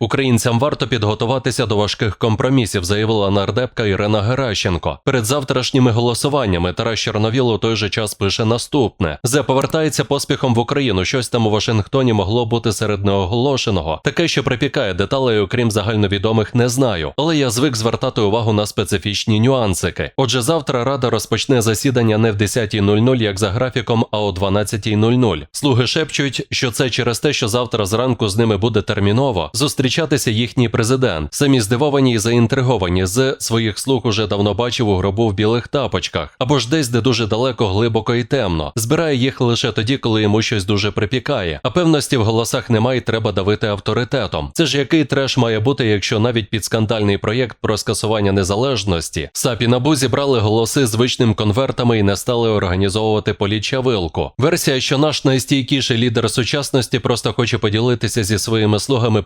Українцям варто підготуватися до важких компромісів, заявила нардепка Ірина Геращенко. Перед завтрашніми голосуваннями Тарас Чорновіл у той же час пише наступне: Зе повертається поспіхом в Україну. Щось там у Вашингтоні могло бути серед неоголошеного. Таке, що припікає деталей, окрім загальновідомих, не знаю. Але я звик звертати увагу на специфічні нюансики. Отже, завтра рада розпочне засідання не в 10.00, як за графіком, а о 12.00. Слуги шепчуть, що це через те, що завтра зранку з ними буде терміново зустрічатися їхній президент. Самі здивовані і заінтриговані з своїх слуг уже давно бачив у гробу в білих тапочках, або ж десь, де дуже далеко, глибоко і темно. Збирає їх лише тоді, коли йому щось дуже припікає. А певності в голосах немає, треба давити авторитетом. Це ж який треш має бути, якщо навіть під скандальний проєкт про скасування незалежності САП і НАБУ зібрали голоси звичним конвертами і не стали організовувати політчавилку. Версія, що наш найстійкіший лідер сучасності просто хоче поділитися зі своїми слугами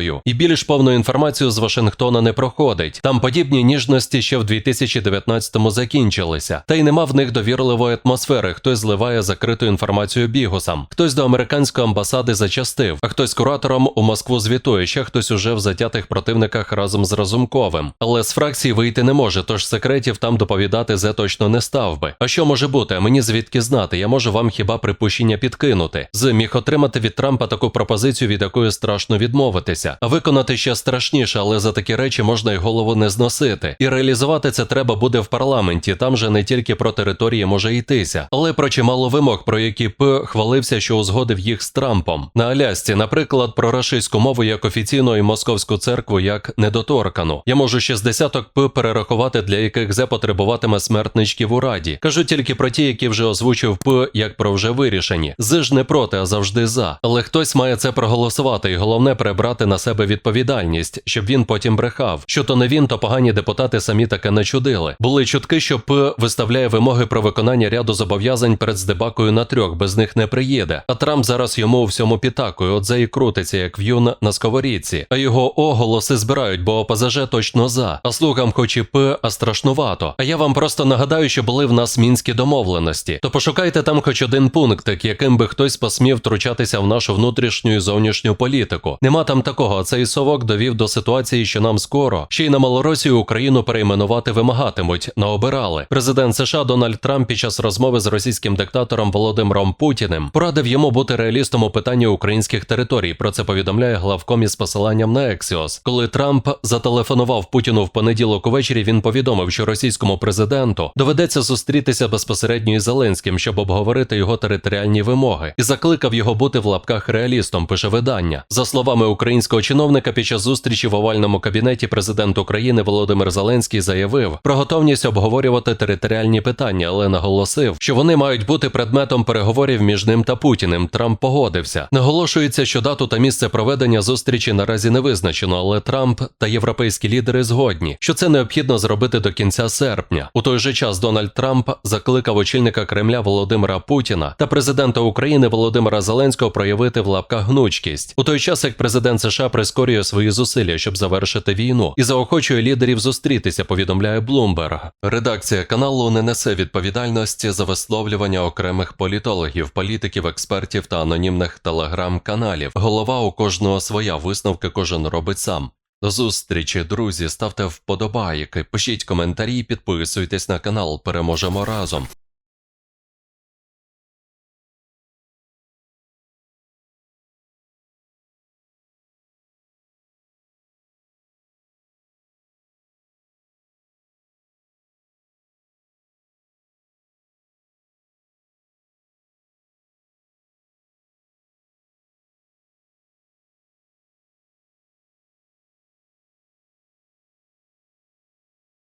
первинною, і більш повну інформацію з Вашингтона не проходить. Там подібні ніжності ще в 2019-му закінчилися, та й нема в них довірливої атмосфери. Хтось зливає закриту інформацію бігусам, хтось до американської амбасади зачастив, а хтось куратором у Москву звітує, ще хтось уже в затятих противниках разом з Разумковим. Але з фракції вийти не може, тож секретів там доповідати зе точно не став би. А що може бути? Мені звідки знати? Я можу вам хіба припущення підкинути. З міг отримати від Трампа таку пропозицію, від якої страшно відмовитися, а виконати ще страшніше, але за такі речі можна й голову не зносити. І реалізувати це треба буде в парламенті. Там же не тільки про території може йтися, але про чимало вимог, про які П хвалився, що узгодив їх з Трампом. На Алясці, наприклад, про рашистську мову як офіційну і московську церкву як недоторкану. Я можу ще з десяток П перерахувати, для яких зе потребуватиме смертничків у раді. Кажу тільки про ті, які вже озвучив П, як про вже вирішені. З ж не проти, а завжди за. Але хтось має це проголосувати, і головне перебрати на себе відповідальність, щоб він потім брехав. Що то не він, то погані депутати самі таке не чудили. Були чутки, що П виставляє вимоги про виконання ряду зобов'язань перед здебакою на трьох, без них не приїде. А Трамп зараз йому у всьому підтакує, от за і крутиться, як в'юн на сковорідці. А його о голоси збирають, бо ОПЗЖ точно за. А слугам хоч і П, а страшнувато. А я вам просто нагадаю, що були в нас мінські домовленості. То пошукайте там хоч один пунктик, яким би хтось посмів втручатися в нашу внутрішню і зовнішню політику. Нема там такого, а цей совок довів до ситуації, що нам скоро ще й на Малоросію Україну перейменувати вимагатимуть. Наобирали. Президент США Дональд Трамп під час розмови з російським диктатором Володимиром Путіним порадив йому бути реалістом у питанні українських територій. Про це повідомляє главком із посиланням на Ексіос. Коли Трамп зателефонував Путіну в понеділок увечері, він повідомив, що російському президенту доведеться зустрітися безпосередньо із Зеленським, щоб обговорити його територіальні вимоги, і закликав його бути в лапках реалістом. Пише видання. За словами українського чиновника, під час зустрічі в овальному кабінеті президент України Володимир Зеленський заявив про готовність обговорювати територіальні питання, але наголосив, що вони мають бути предметом переговорів між ним та Путіним. Трамп погодився. Наголошується, що дату та місце проведення зустрічі наразі не визначено, але Трамп та європейські лідери згодні, що це необхідно зробити до кінця серпня. У той же час Дональд Трамп закликав очільника Кремля Володимира Путіна та президента України Володимира Зеленського проявити в лапках гнучкість. У той час як президент США прискорює свої зусилля, щоб завершити війну, і заохочує лідерів зустрітися. Повідомляє Bloomberg. Редакція каналу не несе відповідальності за висловлювання окремих політологів, політиків, експертів та анонімних телеграм-каналів. Голова у кожного своя висновки кожен робить сам. До зустрічі, друзі, ставте вподобайки, пишіть коментарі, підписуйтесь на канал. Переможемо разом.